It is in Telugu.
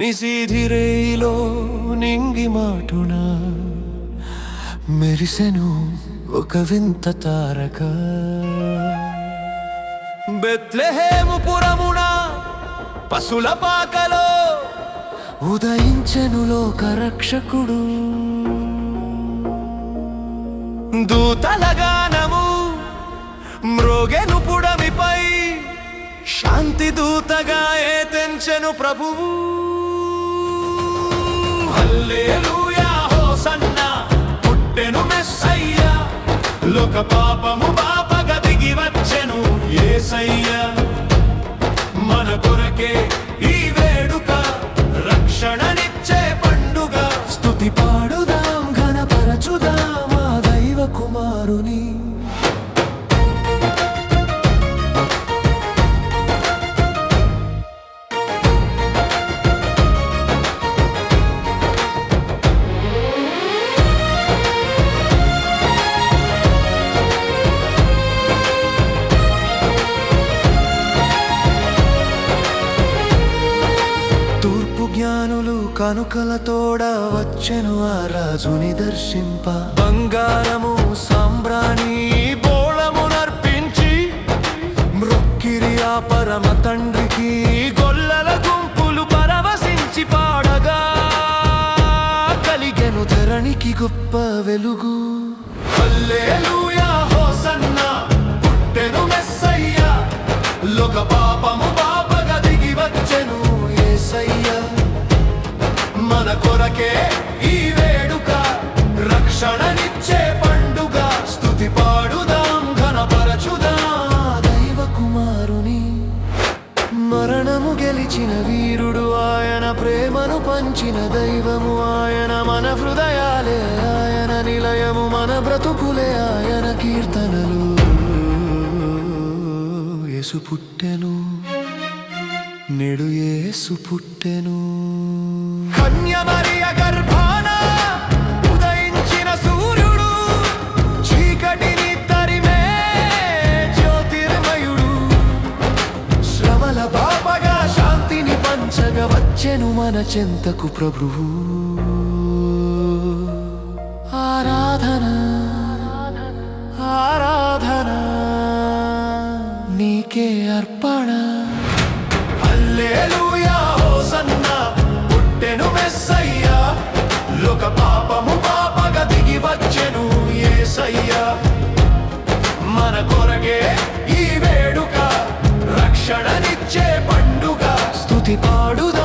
నిశీధిరేయిలో నింగి మాటున మెరిసెను ఒక వింత తారక. బెత్లెహేము పురమున పశుల పాకలో ఉదయించెను లోక రక్షకుడు. దూతలగానము మ్రోగెను పుడమిపై శాంతి దూతగా ఏ తెంచెను ప్రభువు. హల్లెలూయా హోసన్నా పుట్టెను మెస్సయ్యా. లోక పాపము పాపగ దిగి వచ్చెను యేసయ్యా మన కొరకే ఈ వేడుక రక్షణనిచ్చే పండుగ స్తుతి పాడుదాం తూర్పు జ్ఞానులు కనుకలతోడ వచ్చెను ఆ రాజుని దర్శింప. బంగారము సాంబ్రాణి బోళము నర్పించి మృక్కిరి ఆ పరమ తండ్రికి గొల్లల గుంపులు పరవశించి పాడగా కలిగెను ధరణికి గొప్ప వెలుగు. హల్లెలూయా హోసన్నా పుట్టెను మెస్సయ్యా లోక పాపము మన ఈ వేడుక. రక్షణనిచ్చే పండుగ. స్తుతి పాడుదాం ఘనపరచుదా. దైవ కుమారుని మరణము గెలిచిన వీరుడు ఆయన ప్రేమను పంచిన దైవము ఆయన మన హృదయాలే ఆయన నిలయము మన బ్రతుకులే ఆయన కీర్తనలు. యేసు పుట్టెను నేడు యేసు పుట్టెను. పంచగ వచ్చెను మన చెంతకు ప్రభువు ఆరాధన ఆరాధన నీకే అర్పణ. హల్లెలూయా. పాడుదా